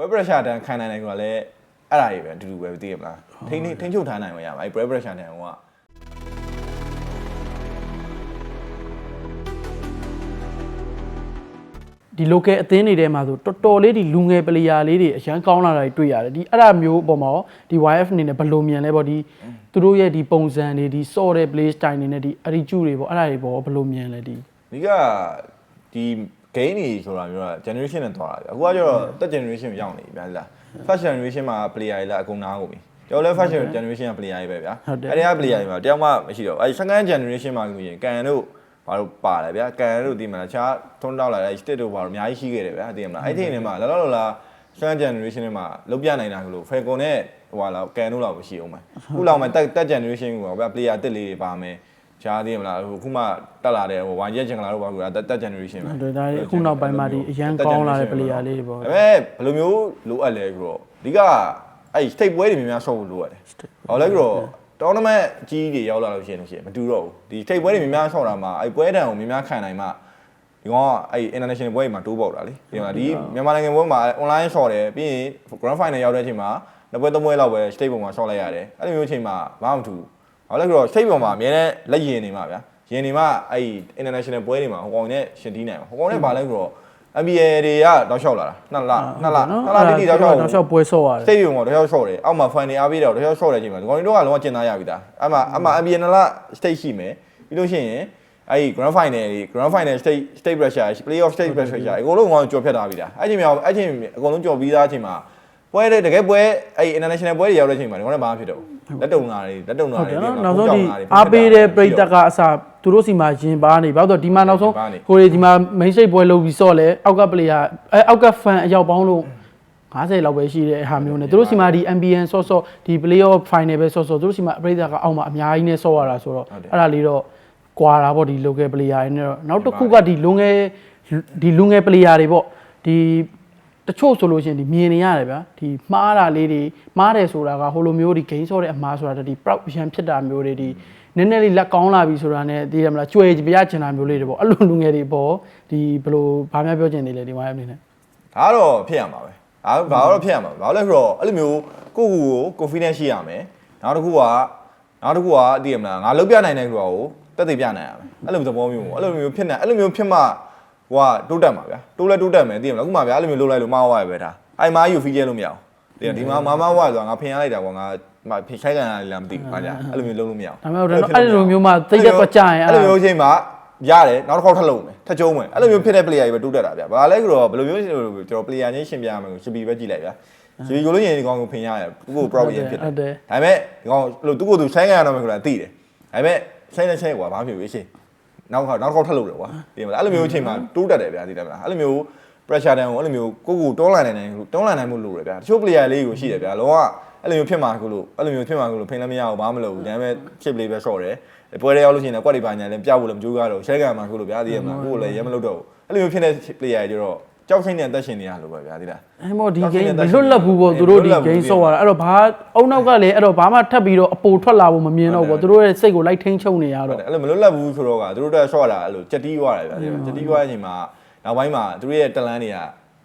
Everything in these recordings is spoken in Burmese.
ပွဲ pressure တန်းခံနိုင်တယ်ဆိုတာလည်းအဲ့ဒါကြီးပဲအတူတူပဲသိရမလားထိန်းထိန်းထိန်းချုပ်ထားနိုင်မှရမှာအဲ့ bread pressure တန်းကဒီ local အသင်းတွေထဲမှာဆိုတော်တော်လေးဒီလူငယ်ပလီယာလေးတွေအရန်ကောင်းလာတာတွေတွေ့ရတယ်ဒီအဲ့ဒါမျိုးအပေါ်မှာရောဒီ YF အနေနဲ့ဘယ်လိုမြင်လဲပေါ့ဒီသူတို့ရဲ့ဒီပုံစံတွေဒီ saw တဲ့ play style တွေနဲ့ဒီ attitude တွေပေါ့အဲ့ဒါတွေပေါ့ဘယ်လိုမြင်လဲဒီဒီကဒီ gain တွေဆိုတာမျိုးက generation နဲ့သွားတာဗျအခုကကျတော့တက် generation ကိုရောက်နေပြီဗျာလား first generation မှာ player တွေလာအကုန်နားကုန်ပြီကျွန်တော်လည်း first generation က player တွေပဲဗျာအဲ့ဒီက player တွေမှာတယောက်မှမရှိတော့ဘူးအဲ့ second generation မှာဆိုရင်ကန်တို့ဘာလို့ပါတယ်ဗျာကန်တို့ဒီမှာတခြားထွန်းတောက်လာတဲ့ state တို့ဘာလို့အများကြီးရှိခဲ့တယ်ဗျာသိရမလားအဲ့ဒီနေမှာလာလာလာ second generation တွေမှာလုံးပြနိုင်တာကလို့ Falcon နဲ့ဟိုဟာလောက်ကန်တို့လောက်မရှိအောင်မယ်ခုလောက်မှတက်တက် generation ကိုဗျာ player အစ်စ်လေးတွေပါမယ် ရှားသေးမလားဟိုခုမှတက်လာတဲ့ဟိုဝိုင်းရက်ဂျင်ကလာတို့ဘာလို့တက်တက် generation ပဲဒါဒါတွေအခုနောက်ပိုင်းမှာဒီအရန်ကောင်းလာတဲ့ player လေးတွေပေါ့ဒါပေမဲ့ဘယ်လိုမျိုးလိုအပ်လဲဆိုတော့အဓိကအဲ့ state ပွဲတွေများများဆော့ဖို့လိုအပ်တယ်။ဟောလဲဆိုတော့ tournament အကြီးတွေရောက်လာလို့ရှိရင်လို့ရှိရင်မတူတော့ဘူး။ဒီ state ပွဲတွေများများဆော့တာမှာအဲ့ပွဲတန်ကိုများများခံနိုင်မှဒီကောင်ကအဲ့ international ပွဲတွေမှာတိုးပေါက်တာလေ။ဒီမှာဒီမြန်မာနိုင်ငံပွဲမှာ online ဆော့တယ်ပြီးရင် grand final ရောက်တဲ့အချိန်မှာနှစ်ပွဲသုံးပွဲလောက်ပဲ state ပုံမှာဆော့လိုက်ရတယ်။အဲ့လိုမျိုးအချိန်မှာဘာမှမထူဘူး။ ဟောလဲဆိုတော့ state ပုံမှာအများနဲ့လက်ရင်နေမှာဗျာ။ရင်နေမှာအဲ့ international ပွဲတွေမှာဟိုကောင်နဲ့ရှင်တီးနိုင်မှာ။ဟိုကောင်နဲ့ဘာလဲဆိုတော့ NBA တွေကတော့ရှောက်လာတာနှစ်လနှစ်လနှစ်လတိတိတော့ရှောက်တော့ရှောက်ပွဲဆော့ရတယ်စတိဒီယုံမှာတော့ရှောက်တယ်အောက်မှာ fan တွေအားပေးတယ်တော့ရှောက်တဲ့အချိန်မှာဒီကောင်တွေတော့ကလုံးဝကျင်သားရပြီသားအဲ့မှာအမှ NBA နှစ်လ stage ရှိမယ်ပြီးလို့ရှိရင်အဲ့ဒီ grand final တွေ grand final stage stage pressure playoff stage pressure အကုန်လုံးကကြော်ဖြတ်ထားပြီသားအဲ့ချိန်မှာအဲ့ချိန်အကုန်လုံးကြော်ပြီးသားအချိန်မှာပွဲတဲ့တကယ်ပွဲအဲ့ international ပွဲတွေရောက်တဲ့အချိန်မှာဒီကောင်တွေဘာမှဖြစ်တော့ လက်တုံနာတွေလက်တုံနာဟုတ်တွေတယ်နော်နောက်ဆုံးဒီအားပေးတဲ့ပြိတ္တကအစားသူတို့စီမှာရင်ပါနေဘာလို့လဲဆိုတော့ဒီမှာနောက်ဆုံးကိုရီဒီမှာ main stage ပွဲလုပ်ပြီးဆော့လဲအောက်က player အဲအောက်က fan အယောက်ပေါင်းလို့50လောက်ပဲရှိတဲ့ဟာမျိုးနဲ့သူတို့စီမှာဒီ MBN ဆော့ဆော့ဒီ playoff final ပဲဆော့ဆော့သူတို့စီမှာပြိတ္တကအောက်မှာအများကြီးနဲ့ဆော့ရတာဆိုတော့အဲ့ဒါလေးတော့ကွာတာပေါ့ဒီ local player တွေနဲ့တော့နောက်တစ်ခုကဒီလူငယ်ဒီလူငယ် player တွေပေါ့ဒီ တချို့ဆိုလို့ရှိရင်ဒီမြင်နေရတယ်ဗျာဒီမှားတာလေးတွေမှားတယ်ဆိုတာကဟိုလိုမျိုးဒီ gain ဆော့တဲ့အမှားဆိုတာဒီ proud ရန်ဖြစ်တာမျိုးတွေဒီနည်းနည်းလေးလက်ကောင်းလာပြီဆိုတာနဲ့သိတယ်မလားကြွယ်ပြရချင်တာမျိုးလေးတွေပေါ့အဲ့လိုလူငယ်တွေပေါ့ဒီဘယ်လိုဘာများပြောချင်နေလဲဒီမှာအနေနဲ့ဒါကတော့ဖြစ်ရမှာပဲဒါဘာတော့ဖြစ်ရမှာဘာလို့လဲဆိုတော့အဲ့လိုမျိုးကိုယ့်ကိုယ်ကို confidence ရှိရမယ်နောက်တစ်ခုကနောက်တစ်ခုကသိရမလားငါလုံးပြနိုင်တယ်ဆိုတာကိုတက်သိပြနိုင်ရမယ်အဲ့လိုသဘောမျိုးပေါ့အဲ့လိုမျိုးဖြစ်နေအဲ့လိုမျိုးဖြစ်မှ ဟိုကတိုးတက်မှာဗျာတိုးလဲတိုးတက်မယ်သိရမလားအခုမှဗျာအဲ့လိုမျိုးလုပ်လိုက်လို့မှားသွားရပဲဒါအိုင်မာယူဖီကျဲလို့မရအောင်သိရဒီမှာမမဝါဆိုတာငါဖင်ရလိုက်တာကွာငါဖင်ခိုက်ကန်ရလားမသိဘူးဗျာအဲ့လိုမျိုးလုပ်လို့မရအောင်ဒါပေမဲ့တော့အဲ့လိုမျိုးမှသိရက်တော့ကြာရင်အဲ့လိုမျိုးအချိန်မှာရတယ်နောက်တစ်ခေါက်ထပ်လုပ်မယ်ထပ်ကျုံးမယ်အဲ့လိုမျိုးဖြစ်တဲ့ player တွေပဲတိုးတက်တာဗျဘာလဲဆိုတော့ဘယ်လိုမျိုးကျွန်တော် player ချင်းရှင်းပြရမယ်ကိုရှပီပဲကြည့်လိုက်ဗျရှပီကိုလို့ရင်ဒီကောင်ကိုဖင်ရတယ်သူ့ကို proud ရင်ဖြစ်တယ်ဒါပေမဲ့ဒီကောင်လို့သူ့ကိုသူဆိုင်ကန်ရတော့မယ်ဆိုတာသိတယ်ဒါပေမဲ့ဆိုင်နဲ့ဆိုင်ကွာဘာမှမဖြစ်ဘူးအရှင် နောက်ခေါက်နောက်ခေါက်ထပ်လုပ်တယ်ကွာသိမလားအဲ့လိုမျိုးအချိန်မှာတိုးတက်တယ်ဗျာသိတယ်မလားအဲ့လိုမျိုး pressure တန်းကိုအဲ့လိုမျိုးကိုကိုတွန်းလှန်နိုင်နိုင်တွန်းလှန်နိုင်မှုလိုတယ်ဗျာတချို့ player လေးကိုရှိတယ်ဗျာလုံးဝအဲ့လိုမျိုးဖြစ်မှာကိုလို့အဲ့လိုမျိုးဖြစ်မှာကိုလို့ဖိနေမရဘူးဘာမှမလုပ်ဘူးဒါပေမဲ့ chip လေးပဲ short တယ်ပွဲတွေရောက်လို့ရှိရင်လည်းကွက်တွေပါညာလည်းပြဖို့လည်းမကြိုးကားတော့ share ကမှာကိုလို့ဗျာသိရမလားကိုကိုလည်းရဲမလုပ်တော့ဘူးအဲ့လိုမျိုးဖြစ်တဲ့ player တွေကျတော့ ကြောက်စိမ့်တဲ့အသက်ရှင်နေရလို့ပဲဗျာသိလားအဲ့မော်ဒီ game မလွတ်လပ်ဘူးပေါ့သူတို့ဒီ game ဆော့ရတာအဲ့တော့ဘာအုံနောက်ကလည်းအဲ့တော့ဘာမှထပ်ပြီးတော့အပိုထွက်လာဖို့မမြင်တော့ဘူးပေါ့သူတို့ရဲ့စိတ်ကိုလိုက်ထိန်းချုပ်နေရဟုတ်တော့တယ်အဲ့လိုမလွတ်လပ်ဘူးဆိုတော့ကသူတို့တက် short တာအဲ့လိုချက်တီးသွားတယ်ဗျာသိလားချက်တီးသွားတဲ့အချိန်မှာနောက်ပိုင်းမှာသူတို့ရဲ့တလန်းတွေက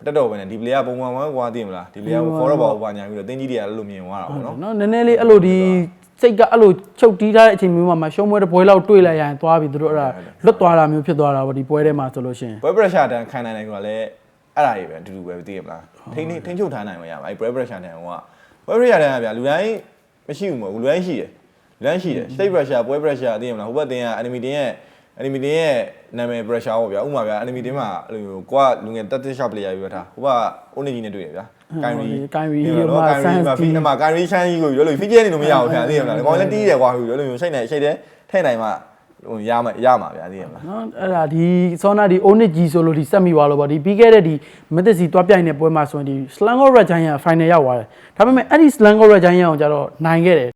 တက်တော့ပဲねဒီ player ပုံမှန်ဝမ်းကွာသိမလားဒီ player ကို follow ပါဘာညာပြီးတော့တင်းကြီးတွေကအဲ့လိုမြင်သွားတာပေါ့နော်နော်နည်းနည်းလေးအဲ့လိုဒီစိတ်ကအဲ့လိုချုပ်တီးထားတဲ့အချိန်မျိုးမှာမရှုံးပွဲတစ်ပွဲလောက်တွေ့လိုက်ရရင်သွားပြီသူတို့အဲ့ဒါလွတ်သွားတာမျိုးဖြစ်သွားတာပေါ့ဒီပွဲထဲမှာဆိုလို့ရှိရင်ပွဲ pressure တန်းခံနိုင်တယ်ဆိုတာလည်း အဲ့ဒါကြီးပဲအတူတူပဲသိရမလားထိန်းထိန်းချုပ်ထားနိုင်မှရမှာအဲ့ bread pressure တန်းကပွဲ pressure တန်းကဗျာလူတိုင်းမရှိဘူးမဟုတ်ဘူးလူတိုင်းရှိတယ်လူတိုင်းရှိတယ် state pressure ပွဲ pressure သိရမလားဟိုဘက်တင်က enemy တင်ရဲ့ enemy တင်ရဲ့နာမည် pressure ပေါ့ဗျာဥပမာဗျာ enemy တင်မှာအဲ့လိုမျိုးကိုကလူငယ် tactic shot player ပြောထားဟိုက only ကြီးနဲ့တွေ့ရဗျာ Kyrie ကိုင်ရီဒီမှာ Kyrie မှာ feed မှာ Kyrie ချမ်းကြီးကိုပြောလို့ feed ကျနေလို့မရဘူးဗျာသိရမလားဒီကောင်လည်းတီးတယ်ကွာဟိုပြောလို့မျိုးစိတ်နဲ့စိတ်တဲ့ထဲ့နိုင်မှ ဟိုရမှာရမှာဗျာသိရမလားနော်အဲ့ဒါဒီဆောနာဒီ Onyx G ဆိုလို့ဒီစက်မိသွားလို့ပေါ့ဒီပြီးခဲ့တဲ့ဒီမက်သစီတွားပြိုင်တဲ့ပွဲမှာဆိုရင်ဒီ Slangor Red Giant က final ရောက်သွားတယ်ဒါပေမဲ့အဲ့ဒီ Slangor Red Giant အောင်ကျတော့နိုင်ခဲ့တယ်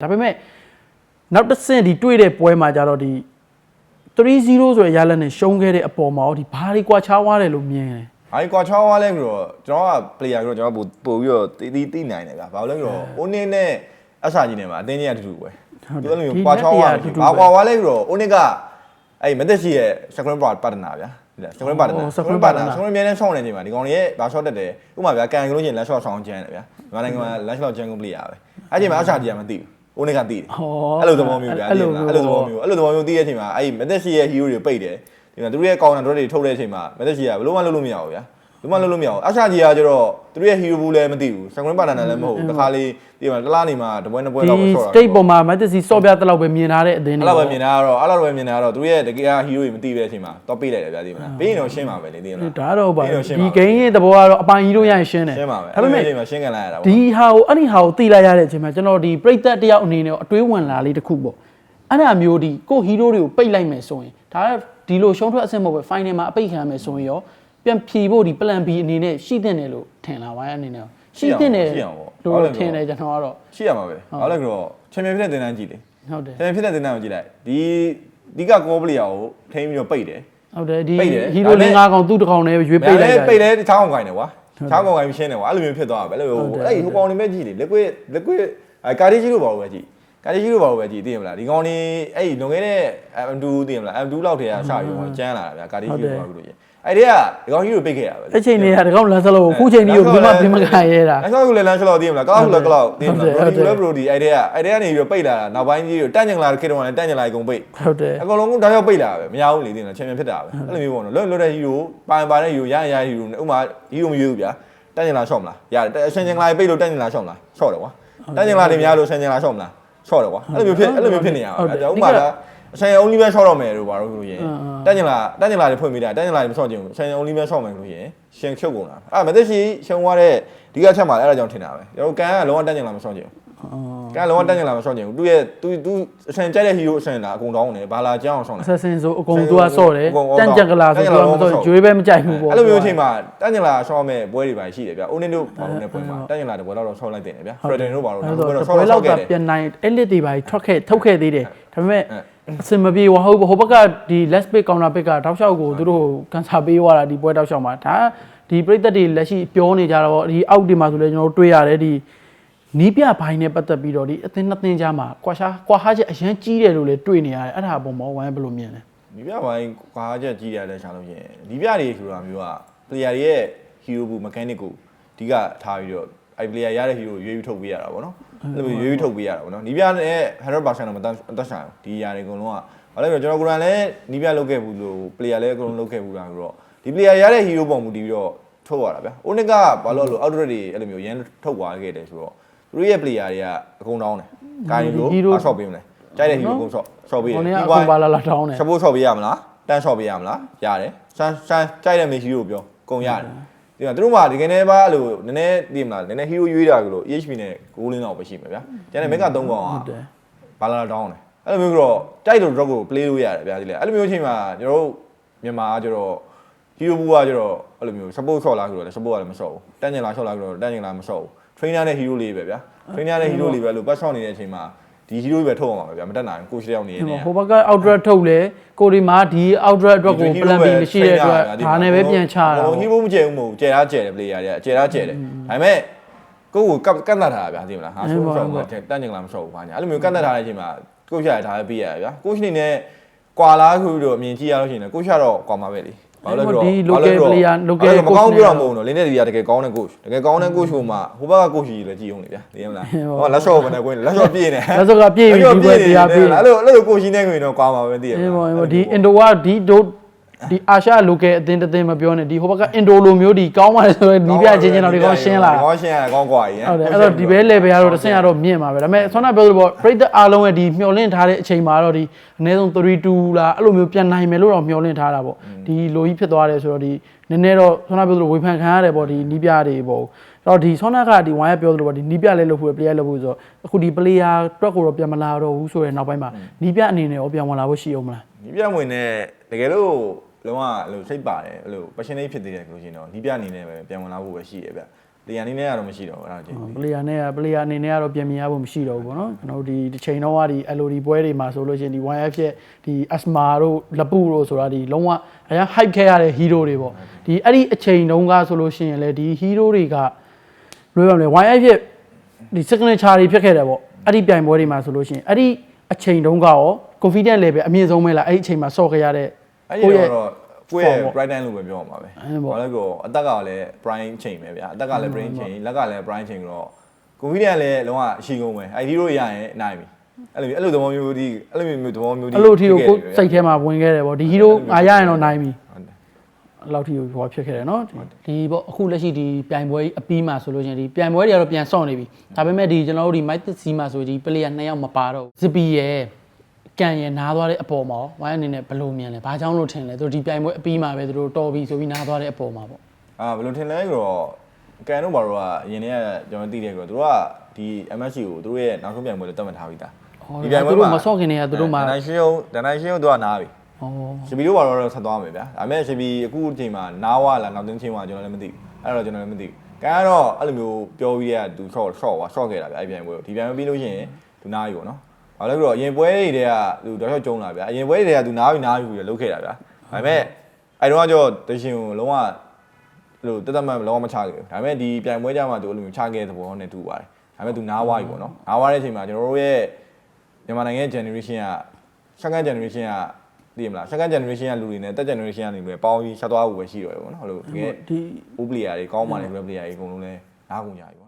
ဒါပေမဲ့နောက်တစ်ဆင့်ဒီတွေ့တဲ့ပွဲမှာကျတော့ဒီ3-0ဆိုရရလက်နဲ့ရှုံးခဲ့တဲ့အပေါ်မှာရောဒီဘာတွေကွာခြားသွားတယ်လို့မြင်တယ်။ အဲဒီကွာချောင်းသွားလဲပြီးတော့ကျွန်တော်က player ဆိုတော့ကျွန်တော်ပို့ပို့ပြီးတော့တီးတီးတီးနိုင်တယ်ဗျာ။ဘာလို့လဲဆိုတော့ Onyx နဲ့အဆာကြီးနဲ့မှာအတင်းကြီးအတူတူပဲ။သူအဲ့လိုမျိုးကွာချောင်းသွားဘာကွာသွားလဲပြီးတော့ Onyx ကအဲ့မသက်ရှိရဲ့ screen partner ဗျာဒီလား screen partner screen partner screen မြဲတမ်းရှောင်းနေချိန်မှာဒီကောင်တွေရဲ့ဘာ shot တက်တယ်ဥပမာဗျာကန်ကလို့ချင်း last shot ဆောင်းကျန်းတယ်ဗျာမြန်မာနိုင်ငံမှာ last shot ကျန်းကုန် player ပဲအဲ့ချိန်မှာအရှာကြီးကမသိဘူးဦးနေကသိတယ်ဟောအဲ့လိုသဘောမျိုးဗျာအဲ့လိုအဲ့လိုသဘောမျိုးအဲ့လိုသဘောမျိုးသိတဲ့အချိန်မှာအဲ့မသက်ရှိရဲ့ hero တွေပိတ်တယ် ဒီမှာသူတို့ရဲ့ counter draw တွေထုတ်တဲ့အချိန်မှာမသက်ရှိကဘယ်လိုမှလုပ်လို့မရဘူးဗျာဘယ်မှလုပ်လို့မရဘူးအရှာကြီးကကျတော့သူတို့ရဲ့ hero ဘူးလည်းမသိဘူး screen partner လည်းမဟုတ်ဘူးတစ်ခါလေးဒီမှာတစ်လားနေမှာတပွဲနှစ်ပွဲဒီတော့ဆော့တာ state ပေါ်မှာမက်သစီဆော့ပြတဲ့လောက်ပဲမြင်ထားတဲ့အသင်းအဲ့တွေလိုပဲမြင်တာကတော့အဲ့လိုပဲမြင်တာကတော့သူရဲ့တကယ်ဟီးရိုးကြီးမသိတဲ့အချိန်မှာတော့ပေးလိုက်တယ်ဗျာဒီမှာပေးရင်တော့ရှင်းပါပဲလေသိမလားဒါတော့ပါပေးရင်ရှင်းဒီပါဂိမ်းရဲ့သဘောကတော့အပိုင်ကြီးတို့ရရင်ရှင်းတယ်ရှင်းပါပဲဒါပေမဲ့အဲ့ဒီအချိန်မှာရှင်းကန်လိုက်ရတာပေါ့ဒီဟာကိုအဲ့ဒီဟာကိုသိလိုက်ရတဲ့အချိန်မှာကျွန်တော်ဒီပြိသက်တယောက်အနေနဲ့အတွေးဝင်လာလေးတစ်ခုပေါ့အဲ့ဒါမျိုးဒီကိုဟီးရိုးတွေကိုပိတ်လိုက်မယ်ဆိုရင်ဒါက ဒီလိုရှုံးထွက်အဆင့်မဟုတ်ပဲ final မှာအပိတ်ခံရမယ်ဆိုရင်ရောပြန်ဖြေဖို့ဒီ plan B အနေနဲ့ရှိတဲ့တယ်လို့ထင်လာပါရဲ့အနေနဲ့ရှိတဲ့တယ်လို့ထင်တယ်ကျွန်တော်ကတော့ရှိရမှာပဲဘာလို့လဲဆိုတော့ချန်ပီယံဖြစ်တဲ့တင်တန်းကြည့်လေဟုတ်တယ်ချန်ပီယံဖြစ်တဲ့တင်တန်းကိုကြည့်လိုက်ဒီဒီကကောပလီယာကိုထိန်းပြီးတော့ပိတ်တယ်ဟုတ်တယ်ဒီပိတ်တယ်ဟီးရိုးလင်းငါးကောင်သူ့တစ်ကောင်နဲ့ရွေးပိတ်လိုက်တာပိတ်လဲချောင်းကောင်ကိုင်းတယ်ကွာချောင်းကောင်ကိုင်းရှင်းတယ်ကွာအဲ့လိုမျိုးဖြစ်သွားတာပဲအဲ့လိုဟုတ်တယ်အဲ့ဒီဟိုကောင်နေမဲ့ကြည့်လေ liquid liquid အဲကာဒီကြီးလို့ပါလို့ပဲကြည့် ကာဒီကြီးလို့ပါလို့ပဲကြည့်သိရမလားဒီကောင်နေအဲ့ဒီလွန်ခဲ့တဲ့ M2 သိရမလား M2 လောက်တည်းကစပြီးတော့ကျန်းလာတာဗျာကာဒီကြီးလို့ပါလို့ရင်အဲ့ဒီကဒီကောင်ကြီးကိုပိတ်ခဲ့ရပါပဲအချိန်တွေကတကောင်လန်ဆလောကိုခုချိန်ကြီးကိုဘယ်မှပြင်မခရရဲတာလမ်းလျှောက်ကိုလည်းလမ်းလျှောက်သိရမလားကောက်ဆိုလည်းကောက်သိရမဟုတ်တယ်လားဟုတ်တယ်ဘရိုဒီလည်းဘရိုဒီအဲ့ဒီကအဲ့ဒီကနေပြီးတော့ပိတ်လာတာနောက်ပိုင်းကြီးကိုတန့်ကျင်လာတဲ့ခေတ်တုန်းကလည်းတန့်ကျင်လာအကုန်ပိတ်ဟုတ်တယ်အကုန်လုံးကဒါရောက်ပိတ်လာပဲမရဘူးလေသိရမလားချန်ပီယံဖြစ်တာပဲအဲ့လိုမျိုးပေါ့နော်လွတ်လွတ်တဲ့ဟီးရိုပိုင်ပါတဲ့ဟီးရိုရရရဟီးရိုဥမာဟီးရိုမရွေးဘူးဗျာတန့်ကျင်လာရှော့မလားရတယ်အရှင်ကျင်လာပိတ်လို့တန့်ကျင်လာရှော့မလားရှော့တယ်ကွာတန့်ကျင်လာတွေများလို့ရှင်ကျင်လာရှော့မလား ရှော့တယ်ကွာအဲ့လိုမျိုးဖြစ်အဲ့လိုမျိုးဖြစ်နေရပါဗျာဥမာလားအရှင် only man ရှော့တော့မယ်လို့ပါတော့ဆိုရင်တန့်ကျင်လာတန့်ကျင်လာတွေဖွင့်ပေးတာတန့်ကျင်လာတွေမရှော့ချင်ဘူးရှင် only man ရှော့မယ်လို့ရင်ရှင်ချုပ်ကုန်တာအဲ့မသက်ရှိရှုံသွားတဲ့ဒီကချက်မှာအဲ့ဒါကြောင့်ထင်တာပဲကျွန်တော်ကန်ကလုံးဝတန့်ကျင်လာမရှော့ချင်ဘူး ကဲလုံးဝတက်ညင်လာမရှော့ချင်ဘူးသူရဲ့သူသူအရှင်ကြိုက်တဲ့ဟီးရိုးအရှင်လာအကုန်တောင်းတယ်ဘာလာကြောင်းအောင်ရှော့နေအဆက်ဆင်ဆိုအကုန်သူကဆော့တယ်အကုန်တန့်ကြက်ကလာဆိုသူကမဆော့ကျွေးပဲမကြိုက်ဘူးပေါ့အဲ့လိုမျိုးအချိန်မှာတက်ညင်လာရှော့မဲ့ပွဲတွေပါရှိတယ်ဗျအိုနင်းတို့ဘာလို့လဲပွဲမှာတက်ညင်လာတဲ့ပွဲတော့ရှော့လိုက်တယ်ဗျဖရဒင်တို့ဘာလို့အဲ့လဲတော့ပွဲတော့ရှော့ပွဲတော့လောရှော့က်ကခဲ့တယ်ပြန်နိုင်အဲ့လစ်တွေပါထွက်ခဲ့ထုတ်ခဲ့သေးတယ်ဒါပေမဲ့အဲ့အစင်မပြေဟိုဟိုဟိုဘက်ကဒီ less pick counter pick ကတောက်လျှောက်ကိုသူတို့ကန်ဆာပေးသွားတာဒီပွဲတောက်လျှောက်မှာဒါဒီပြိသက်တွေလက်ရှိပြောနေကြတော့ဒီအောက်ဒီမှာဆိုလဲကျွန်တော်တို့တွေ့ရတယ်ဒီ နီးပြဘိုင်းနဲ့ပတ်သက်ပြီးတော့ဒီအသင်းနှစ်သင်းကြားမှာကွာရှာကွာဟာချက်အရန်ကြီးတယ်လို့လည်းတွေ့နေရတယ်အဲ့ဒါအပေါ်မှာဝိုင်းဘယ်လိုမြင်လဲဒီပြပိုင်းကွာချက်ကြီးရတယ်ရှာလို့ရှိရင်ဒီပြတွေဆိုတာမျိုးက player တွေရဲ့ hero ဘူး mechanic ကိုအဓိကထားပြီးတော့အဲ့ player ရတဲ့ hero ရွေးပြီးထုတ်ပေးရတာပေါ့နော်အဲ့လိုရွေးပြီးထုတ်ပေးရတာပေါ့နော်ဒီပြနဲ့100%တော့မတတ်မတတ်ဆိုင်ဘူးဒီຢာတွေအကုန်လုံးကဘာလဲဆိုတော့ကျွန်တော်ကိုယ်တိုင်လည်းဒီပြလုပ်ခဲ့ဘူးလို့ player လည်းအကုန်လုံးလုပ်ခဲ့ဘူးလားဆိုတော့ဒီ player ရတဲ့ hero ပုံမူတည်ပြီးတော့ထုတ်ရတာဗျာ။ Onyx ကဘာလို့လဲ outdoor တွေအဲ့လိုမျိုးရန်ထုတ်သွားခဲ့တယ်ဆိုတော့ သူတို့ရဲ့ player တွေကအကုန်တောင်းတယ်။ကာရီလိုအဆော့ပေးမလဲ။ကြိုက်တဲ့ hero ကုန်ဆော့ဆော့ပေးတယ် ဟိုနေ့ ။ ကအကုန်ပါလာလာတောင်းတယ် စပို့ဆော့ပေးရမလား။တန်းဆော့ပေးရမလား။ရတယ်။ဆန်းဆန်းကြိုက်တဲ့ main hero ပြောကုန်ရတယ်။ဒီမှာသူတို့မှဒီကနေ့ပါအဲ့လိုနည်းနည်းသိမလားနည်းနည်း hero ရွေးတာကလို့ EHP နဲ့6လင်းတော့ပဲရှိမှာဗျာ။ကျန်တဲ့ mega 3កောင် ဟု อ่ะ တ်တယ် ဘာလာတောင်းတယ်အဲ့လိုမျိုးကတော့တိုက်လို့ drop ကို play လို့ရတယ်ဗျာဒီလေအဲ့လိုမျိုးအချိန်မှာကျွန်တော်တို့မြန်မာကကျတော့ hero ဘူးကကျတော့အဲ့လိုမျိုး support shot လာဆိုတော့လေ support ကလည်းမဆော့ဘူးတန်းကျင်လာ shot လာဆိုတော့တန်းကျင်လာမဆော့ဘူး trainer နဲ့ hero လေးပဲဗျာ trainer နဲ့ hero လေးပဲလို့ pass shot နေတဲ့အချိန်မှာဒီ hero ပဲထုတ်အောင်ပါဗျာမတက်နိုင်ဘူး coach တယောက်နေနေဟိုဘက်က outer ထုတ်လဲကိုဒီမှာဒီ outer အတွက်ကို plan B မရှိတဲ့အတွက်ဒါနဲ့ပဲပြန်ချတာဟို hero မကျဲဘူးမဟုတ်ကျဲတာကျဲတယ် player တွေကကျဲတာကျဲတယ်ဒါပေမဲ့ကိုကိုကပ်ကန့်တတ်ထားတာဗျာသိမလားဟာဆိုတော့တန်းကျင်လာမဆော့ဘူးဘာညာအဲ့လိုမျိုးကန့်တတ်ထားတဲ့အချိန်မှာကိုချရထားပေးရဗျာကိုချနေနဲ့ကွာလားဆိုပြီးတော့အမြင်ကြည့်ရလို့ရှိရင်ကိုချတော့ကွာမှာပဲလေ မကောင်းပြောတာမဟုတ်တော့လင်းတဲ့ဒီကတကယ်ကောင်းတဲ့ coach တကယ်ကောင်းတဲ့ coach ဟိုမှာဟိုဘက်က coach ကြီးလည်းကြည့်အောင်လေဗျာသိရမလားဟောလက်ရှော့မနဲ့ကိုလက်ရှော့ပြည့်နေလက်စောကပြည့်ပြီးဒီပွဲတရားပြည့်အဲ့လိုအဲ့လို coach နဲ့ကိုရင်တော့ကွာမှာပဲသိရအေးပေါ့ဒီ indo ကဒီဒို ဒီအာရှ local အသင်းတစ်သင်းမပြောနဲ့ဒီဟိုဘက်က indo လိုမျိုးဒီကောင်းပါလေဆိုတော့နီးပြချင်းချင်းတော့ဒီကောင်းရှင်းလာ ကောင်းရှင်းရကောင်းกว่าကြီး ဟုတ်တယ်အဲ့တော့ဒီဘဲ level ကတော့တစ်ဆင့်ကတော့မြင့်ပါပဲဒါပေမဲ့ဆောနာပြောလို့ပေါ့ပရိသတ်အားလုံးရဲ့ဒီမျှော်လင့်ထားတဲ့အချိန်မှာတော့ဒီအနည်းဆုံး3-2လားအဲ့လိုမျိုးပြန်နိုင်မယ်လို့တော့မျှော်လင့်ထားတာပေါ့ဒီလိုကြီးဖြစ်သွားတယ်ဆိုတော့ဒီနည်းနည်းတော့ဆောနာပြောလို့ဝေဖန်ခံရတယ်ပေါ့ဒီနီးပြတွေပေါ့အဲ့တော့ဒီဆောနာကဒီဝိုင်းရပြောလို့ပေါ့ဒီနီးပြလဲလို့ဖို့ player လို့ဖို့ဆိုတော့အခုဒီ player အတွက်ကိုတော့ပြန်မလာတော့ဘူးဆိုတဲ့နောက်ပိုင်းမှာနီးပြအနေနဲ့ရောပြန်ဝင်လာဖို့ရှိအောင်မလား ဒီပြဝင်နဲ့တကယ်လို့ လုံးဝအဲ့လိုစိတ်ပါတယ်အဲ့လို passionate ဖြစ်သေးတယ်လို့ရှိရင်တော့ဒီပြအနေနဲ့ပဲပြန်ဝင်လာဖို့ပဲရှိရဗျလေယာဉ်အနေနဲ့ကတော့မရှိတော့ဘူးအဲ့ဒါချင်း ပလေယာနဲ့ပလေယာအနေနဲ့ကတော့ပြန်မြင်ရဖို့မရှိတော့ဘူးပေါ့နော်ကျွန်တော်တို့ဒီတစ်ချိန်တော့ကဒီ LOD ပွဲတွေမှာဆိုလို့ရှိရင်ဒီ YF ရဲ့ဒီ Asma တို့လပူတို့ဆိုတာဒီလုံးဝအရင် hype ခဲ့ရတဲ့ hero တွေပေါ့ဒီအဲ့ဒီအချိန်တုန်းကဆိုလို့ရှိရင်လေဒီ hero တွေကလွယ်ပါမလဲ YF ရဲ့ဒီ signature တွေဖြစ်ခဲ့တယ်ပေါ့အဲ့ဒီပြိုင်ပွဲတွေမှာဆိုလို့ရှိရင်အဲ့ဒီအချိန်တုန်းကရော confidence level အမြင့်ဆုံးပဲလားအဲ့ဒီအချိန်မှာဆော့ခဲ့ရတဲ့ အဲ့ဒီကိုယ့်ရဲ့တော့ကိုယ့်ရဲ့ form ပေါ့ bright time လို့ပဲပြောမှာပဲအဲ့ပေါ့ဘာလဲကိုအသက်ကလည်း prime ချိန်ပဲဗျာအသက်ကလည်း brain ချိန်လက်ကလည်း prime ချိန်ဆိုတော့ confidence လည်းလုံးဝအရှိကုန်ပဲအဲ့ဒီလိုရရင်နိုင်ပြီအဲ့လိုမျိုးအဲ့လိုသဘောမျိုးဒီအဲ့လိုမျိုးသဘောမျိုးဒီအဲ့လိုအထီကိုကိုယ်စိတ်ထဲမှာဝင်ခဲ့တယ်ပေါ့ဒီဟီရိုငါရရင်တော့နိုင်ပြီဟုတ်တယ်အဲ့လောက်ထီကိုဟောဖြစ်ခဲ့တယ်နော်ဒီပေါ့အခုလက်ရှိဒီပြိုင်ပွဲကြီးအပြီးမှာဆိုလို့ရှိရင်ဒီပြိုင်ပွဲတွေကတော့ပြန်ဆော့နေပြီဒါပေမဲ့ဒီကျွန်တော်တို့ဒီ mic စီမှာဆိုဒီ player နှစ်ယောက်မပါတော့ဘူး ZP ရဲ့ ကန်ရဲ့နားသွားတဲ့အပေါ်မှာဝိုင်းအနေနဲ့ဘယ်လိုမြင်လဲဘာကြောင့်လို့ထင်လဲသူတို့ဒီပြိုင်ပွဲအပြီးမှာပဲသူတို့တော်ပြီဆိုပြီးနားသွားတဲ့အပေါ်မှာပေါ့အာဘယ်လိုထင်လဲဆိုတော့ကန်တို့ဘာလို့ကအရင်တည်းကကျွန်တော်သိတယ်ဆိုတော့သူတို့ကဒီ MSC ကိုသူတို့ရဲ့နောက်ဆုံးပြိုင်ပွဲလို့တတ်မှတ်ထားပြီးသားဒီပြိုင်ပွဲမှာမဆော့ခင်တည်းကသူတို့မှာဒန်ရှင်းအောင်ဒန်ရှင်းအောင်သူကနားပြီဩရှဘီတို့ဘာလို့တော့ဆက်သွားမယ်ဗျာဒါပေမဲ့ရှဘီအခုအချိန်မှာနားဝလာနောက်တင်းချင်းမှာကျွန်တော်လည်းမသိဘူးအဲ့တော့ကျွန်တော်လည်းမသိဘူးကန်ကတော့အဲ့လိုမျိုးပြောပြီးတဲ့ကသူ short short ပါ short ခဲ့တာဗျာအဲ့ပြိုင်ပွဲကိုဒီပြိုင်ပွဲပြီးလို့ရှိရင်သူနားပြီပေါ့နော် ဘာလို့လဲဆိုတော့အရင်ပွဲတွေတည်းကသူတော့ short ကျုံလာဗျာအရင်ပွဲတွေတည်းကသူနားပြီနားပြီပြီးလုပ်ခဲ့တာဗျာဒါပေမဲ့အဲ့တော့ကျတော့တရှင်ကိုလုံးဝအဲ့လိုတက်တက်မှတ်လုံးဝမချခဲ့ဘူးဒါပေမဲ့ဒီပြိုင်ပွဲကြမှာသူအဲ့လိုမျိုးချခဲ့တဲ့သဘောနဲ့တူပါတယ်ဒါပေမဲ့သူနားဝါပြီပေါ့နော်နားဝါတဲ့အချိန်မှာကျွန်တော်တို့ရဲ့မြန်မာနိုင်ငံရဲ့ generation က second generation ကသိရမလား second generation ကလူတွေနဲ့ third generation ကနေပဲပေါင်းပြီးဆက်သွားဖို့ပဲရှိတော့ရပေါ့နော်အဲ့လိုတကယ်ဒီဥပဒေတွေကောင်းပါလေ player တွေအကုန်လုံးလဲနားကုန်ကြပြီပေါ့